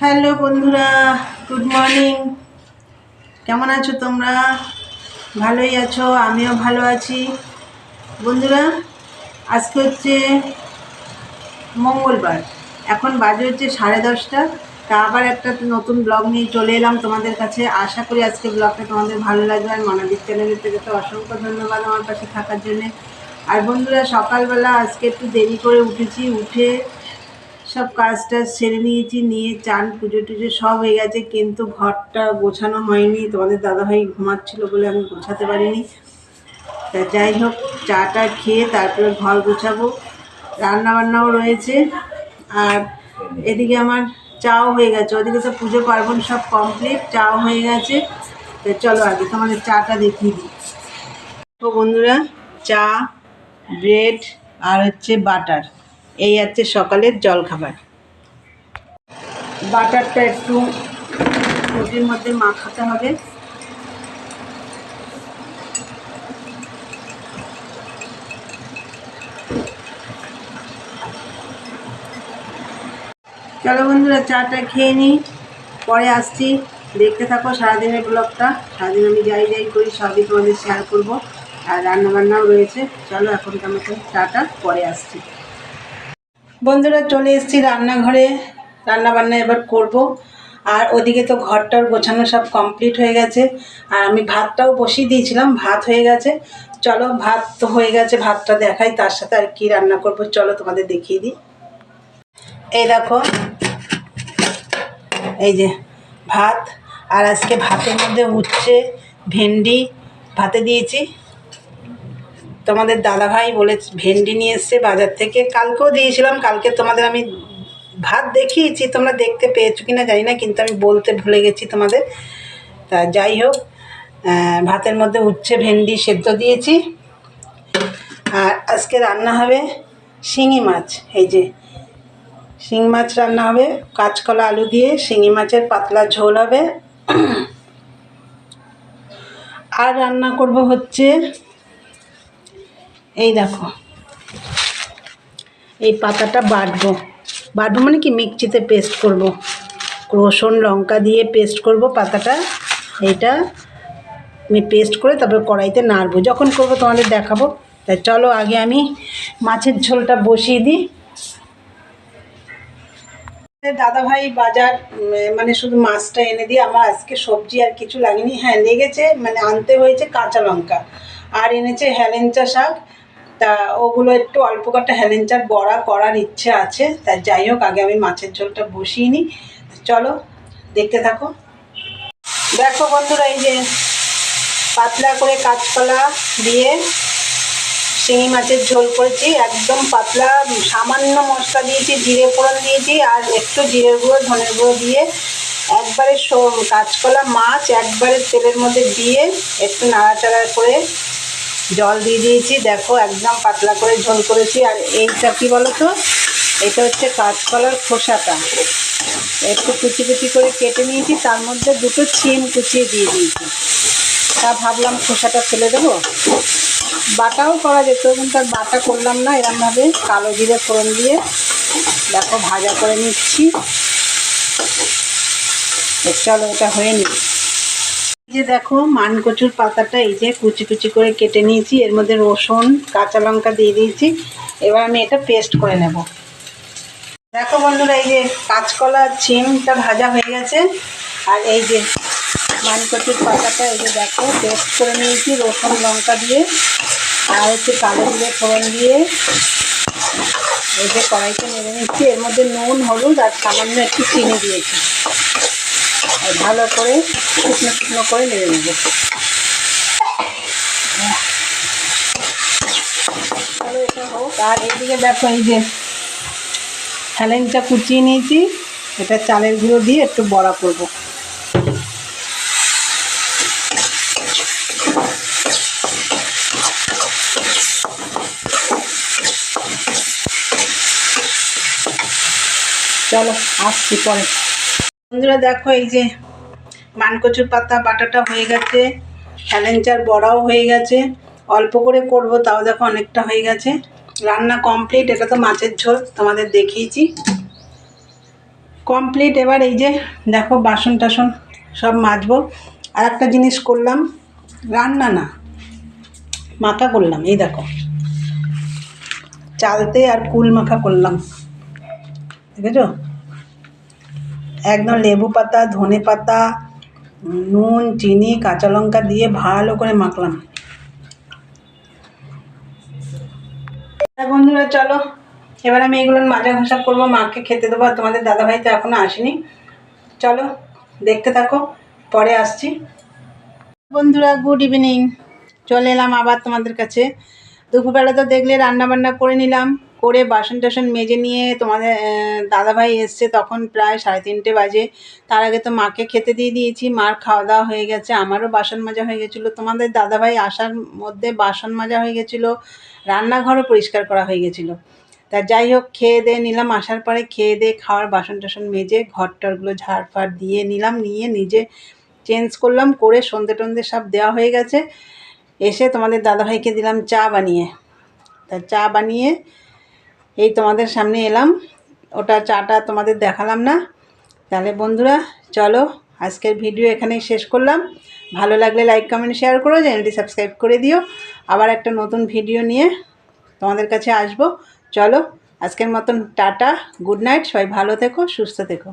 Hello বন্ধুরা good morning কেমন আছো তোমরা? ভালোই আছো, আমিও ভালো আছি। বন্ধুরা, আজকে হচ্ছে মঙ্গলবার, এখন বাজে হচ্ছে সাড়ে দশটা। তা আবার একটা নতুন ব্লগ নিয়ে চলে এলাম তোমাদের কাছে। আশা করি আজকে ব্লগটা তোমাদের ভালো লাগবে আর মনাদির চ্যানেলের থেকে তো অসংখ্য ধন্যবাদ আমার পাশে থাকার জন্যে। আর বন্ধুরা, সকালবেলা আজকে একটু দেরি করে উঠেছি, উঠে সব কাজ টাজ সেরে নিয়েছি, নিয়ে চান, পুজো টুজো সব হয়ে গেছে, কিন্তু ঘরটা গোছানো হয়নি। তোমাদের দাদাভাই ঘুমাচ্ছিল বলে আমি গোছাতে পারিনি। তা যাই হোক, চাটা খেয়ে তারপরে ঘর গোছাবো। রান্না বান্নাও রয়েছে। আর এদিকে আমার চাও হয়ে গেছে। ওদিকে তো পুজো পার্বণ সব কমপ্লিট চাও হয়ে গেছে। তো চলো আগে তোমাদের চাটা দেখিয়ে দিই। তো বন্ধুরা, চা, ব্রেড আর হচ্ছে বাটার। এই হচ্ছে সকালের জলখাবার। বাটারটা একটু রুটির মধ্যে মাখাতে হবে। চলো বন্ধুরা, চাটা খেয়ে নিই। পরে আসছি। দেখতে থাকো সারাদিনের ব্লগটা। সারাদিন আমি যাই যাই করি, সবই তোমাদের শেয়ার করব। আর রান্নাবান্নাও রয়েছে। চলো এখনকার মতো চাটা পরে আসছি। বন্ধুরা চলে এসেছি রান্নাঘরে। রান্না বান্না এবার করব। আর ওদিকে তো ঘরটার গোছানো সব কমপ্লিট হয়ে গেছে। আর আমি ভাতটাও বসিয়ে দিয়েছিলাম, ভাত হয়ে গেছে। চলো, ভাত তো হয়ে গেছে, ভাতটা দেখাই, তার সাথে আর কি রান্না করব, চলো তোমাদের দেখিয়ে দিই। এই দেখো, এই যে ভাত। আর আজকে ভাতের মধ্যে উচ্ছে, ভেন্ডি, ভাতে দিয়েছি। তোমাদের দাদাভাই বলে ভেন্ডি নিয়ে এসছে বাজার থেকে। কালকেও দিয়েছিলাম, কালকে তোমাদের আমি ভাত দেখিয়েছি, তোমরা দেখতে পেয়েছ কি না জানি না, কিন্তু আমি বলতে ভুলে গেছি তোমাদের। তা যাই হোক ভাতের মধ্যে উচ্ছে, ভেন্ডি সেদ্ধ দিয়েছি। আর আজকে রান্না হবে শিঙি মাছ, এই যে। শিঙি মাছ রান্না হবে, কাঁচকলা আলু দিয়ে শিঙি মাছের পাতলা ঝোল হবে। আর রান্না করব হচ্ছে এই দেখো। এই পাতাটা বাটবো। বাটবো মানে কি? মিক্সিতে পেস্ট করব। রসুন, লঙ্কা দিয়ে পেস্ট করব পাতাটা। এইটা আমি পেস্ট করে তারপরে কড়াইতে নাড়বো। যখন করব তোমাদের দেখাবো। তাই চলো আগে আমি মাছের ঝোলটা বসিয়ে দিই। দাদাভাই বাজার মানে শুধু মাছটা এনে দিয়ে আমার আজকে সবজি আর কিছু লাগেনি। হ্যাঁ লেগেছে মানে আনতে হয়েছে কাঁচা লঙ্কা। আর এনেছে হেলেঞ্চা শাক। তা ওগুলো একটু অল্প কটা হেলেঞ্চার বড়া করার ইচ্ছে আছে, তা যাই হোক, আগে আমি মাছের ঝোলটা বসিয়ে নিই। চলো, দেখতে থাকো। দেখো বন্ধুরা, এই যে পাতলা করে কাঁচকলা দিয়ে শিঙি মাছের ঝোল করেছি, একদম পাতলা, সামান্য মশলা দিয়েছি, জিরে ফোড়ন দিয়েছি, আর একটু জিরে গুঁড়ো, ধনের গুঁড়ো দিয়ে একবারে কাঁচকলা, মাছ, একবারে তেলের মধ্যে দিয়ে একটু নাড়াচাড়া করে জল দিয়ে দিয়েছি। দেখো, একদম পাতলা করে ঝোল করেছি। আর এইটা কী বলো তো এটা হচ্ছে কাঁচকলার খোসাটা। একটু কুচি কুচি করে কেটে নিয়েছি। তার মধ্যে দুটো ছিম কুচিয়ে দিয়ে দিয়েছি। তা ভাবলাম খোসাটা ফেলে দেবো। বাটাও করা যেত, কিন্তু আর বাটা করলাম না। এরমভাবে কালো জিরে ফোড়ন দিয়ে দেখো ভাজা করে নিচ্ছি। চলো, এটা হয়ে নি এই যে দেখো, মানকচুর পাতাটা এই যে কুচি কুচি করে কেটে নিয়েছি। এর মধ্যে রসুন, কাঁচা লঙ্কা দিয়ে দিয়েছি। এবার আমি এটা পেস্ট করে নেব। দেখো বন্ধুরা, এই যে কাঁচকলা ছিমটা ভাজা হয়ে গেছে। আর এই যে মানকচুর পাতাটা, এই যে দেখো, পেস্ট করে নিয়েছি রসুন, লঙ্কা দিয়ে। আর হচ্ছে কালো দিয়ে ফোড়ন দিয়ে। এই যে কড়াইতে নেড়ে নিচ্ছি। এর মধ্যে নুন, হলুদ আর সামান্য একটু চিনি দিয়েছি। ভালো করে শুকনো শুকনো করে নেড়ে নেব। আর এদিকে দেখো এই যে হেলেঞ্চা কুচিয়ে নিয়েছি। এটা চালের গুঁড়ো দিয়ে একটু বড়া করব। চলো, আসছি পরে। বন্ধুরা দেখো এই যে মানকচুর পাতা, বাটাটা হয়ে গেছে হেলেঞ্চার বড়াও হয়ে গেছে। অল্প করে করব, তাও দেখো অনেকটা হয়ে গেছে। রান্না কমপ্লিট এটা তো মাছের ঝোল, তোমাদের দেখিয়েছি। কমপ্লিট এবার এই যে দেখো বাসন টাসন সব মাজবো। আর একটা জিনিস করলাম, রান্না না, মাখা করলাম, এই দেখো। চালতে আর কুল মাখা করলাম। দেখেছ? একদম লেবু পাতা, ধনে পাতা, নুন, চিনি, কাঁচা লঙ্কা দিয়ে ভালো করে মাখলাম। বন্ধুরা, চলো, এবার আমি এগুলো মাজা ঘষা করব, মাকে খেতে দেবো, আর তোমাদের দাদাভাই তো এখনও আসেনি। চলো, দেখতে থাকো, পরে আসছি। বন্ধুরা গুড ইভিনিং চলে এলাম আবার তোমাদের কাছে। দুপুরবেলা তো দেখলে রান্না বান্না করে নিলাম। করে বাসন টাসন মেজে নিয়ে তোমাদের দাদাভাই এসছে তখন প্রায় সাড়ে তিনটে বাজে। তার আগে তো মাকে খেতে দিয়ে দিয়েছি, মার খাওয়া দাওয়া হয়ে গেছে, আমারও বাসন মাজা হয়ে গেছিল। তোমাদের দাদাভাই আসার মধ্যে বাসন মাজা হয়ে গেছিল, রান্নাঘরও পরিষ্কার করা হয়ে গেছিল। তা যাই হোক, খেয়ে দিয়ে নিলাম, আসার পরে খেয়ে দিয়ে খাওয়ার বাসন টাসন মেজে ঘর টরগুলো ঝাড় ফাড় দিয়ে নিলাম, নিয়ে নিজে চেঞ্জ করলাম, করে সন্ধে টন্ধে সব দেওয়া হয়ে গেছে। এসে তোমাদের দাদাভাইকে দিলাম চা বানিয়ে। তা চা বানিয়ে এই তোমাদের সামনে এলাম। ওটা চাটা তোমাদের দেখালাম না। তাহলে বন্ধুরা, চলো আজকের ভিডিও এখানেই শেষ করলাম। ভালো লাগলে লাইক কমেন্ট শেয়ার করো, চ্যানেলটি সাবস্ক্রাইব করে দিও। আবার একটা নতুন ভিডিও নিয়ে তোমাদের কাছে আসব। চলো, আজকের মতন টাটা গুড নাইট সবাই ভালো থেকো, সুস্থ থেকো।